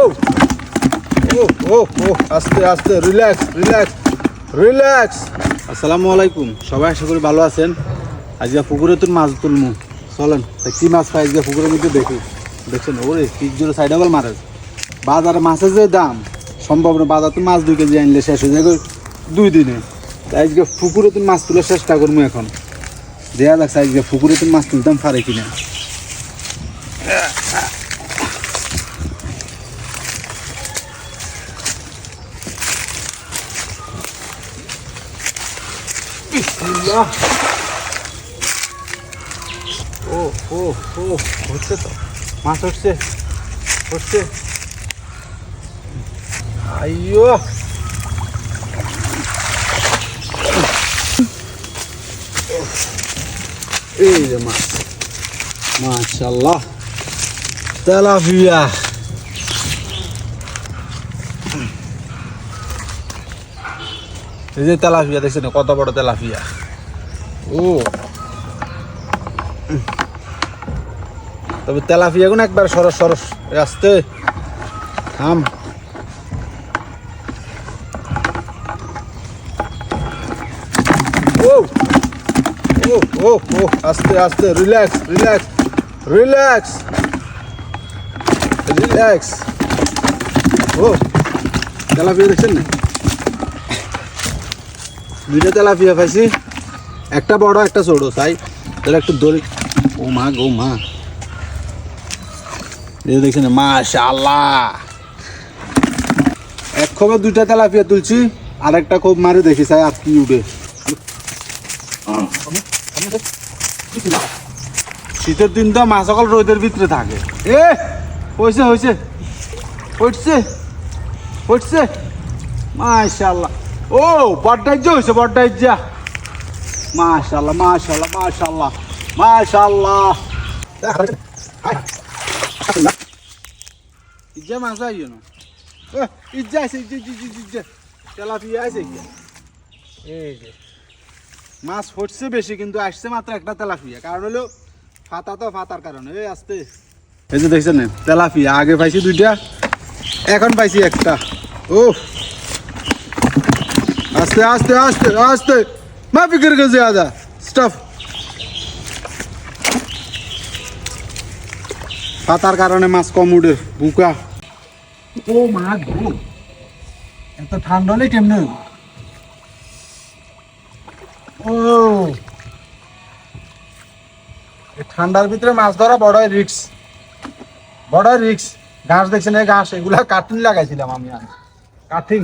ও ও ও ও আস্তে আস্তে রিল্যাক্স রিল্যাক্স আসসালামু আলাইকুম। সবাই আশা করি ভালো আছেন। আজকে পুকুরে তোর মাছ তুলমু। চলেন কি মাছ পাই আজকে পুকুরের মধ্যে দেখি। দেখছেন, ওরে পিক জোরে সাইড আবার মারে বাজারে মাছের যে দাম, সম্ভব না। বাজার তো মাছ দুই কেজি আনলে শেষ হয়ে যাবে দুই দিনে। আজকে পুকুরে তুমি মাছ তোলার চেষ্টা করব এখন। দেয়া যাচ্ছে আজকে পুকুরে তুমি মাছ তুলতাম পারে কিনা। বিসমিল্লাহ। ও ও ও, হচ্ছে তো। মাছ হচ্ছে হচ্ছে। আইয়ো। এই যে মাছ। মাশাল্লাহ তেলাপিয়া। এই যে তেলাপিয়া দেখছেন, কত বড় তেলাপিয়া। ও। তবে তেলাপিয়া গুলো একবার সরস সরস আসতে। থাম। ও ও ও ও, আস্তে আস্তে, রিল্যাক্স রিল্যাক্স রিল্যাক্স। রিল্যাক্স। ও, তেলাপিয়া দেখছেন না? দুইটা তেলাপিয়া পাইছি একটা বড়, একটা ছোট তাই তাহলে একটু দড়ি ও মা গো, মা। দেখছেন, মাশাআল্লাহ। এক খবর দুইটা তেলাপিয়া তুলছি আর একটা খোপ মারে দেখি চাই আর কি উঠে। শীতের দিন তো মাছ সকল রোদের ভিতরে থাকে। এ হয়েছে হয়েছে হচ্ছে হচ্ছে মাশাআল্লাহ। ও বড্ডাইজ হয়েছে বড্ডাইজা মাশাআল্লাহ মাশাআল্লাহ মাশাআল্লাহ মাশাআল্লাহ ইজ্জা মাছ আইও না। ইজ্জা আছে ইজ্জা ইজ্জা ইজ্জা, ইজ্জা। তেলাপিয়া আছে কি? এই যে। মাছ ফুটছে বেশি কিন্তু আসছে মাত্র একটা তেলাপিয়া। কারণ হলো ফাতা তো ফাতার কারণে। এই আসতে। এই যে দেখছেন তেলাপিয়া। আগে পাইছি দুইটা এখন পাইছি একটা। ও আস্তে আস্তে আস্তে আস্তে। মাফি করে গেছে, আদা। স্টাফ পাতার কারণে মাছ কম উঠে, বুকা। ও মা গো। এত ঠান্ডা হলে কেমনে ও। ঠান্ডার ভিতরে মাছ ধরা বড় রিক্স বড় রিক্স ঘাস দেখছেন এই ঘাস, এগুলা কাটিং লাগাইছিলাম আমি কাটিং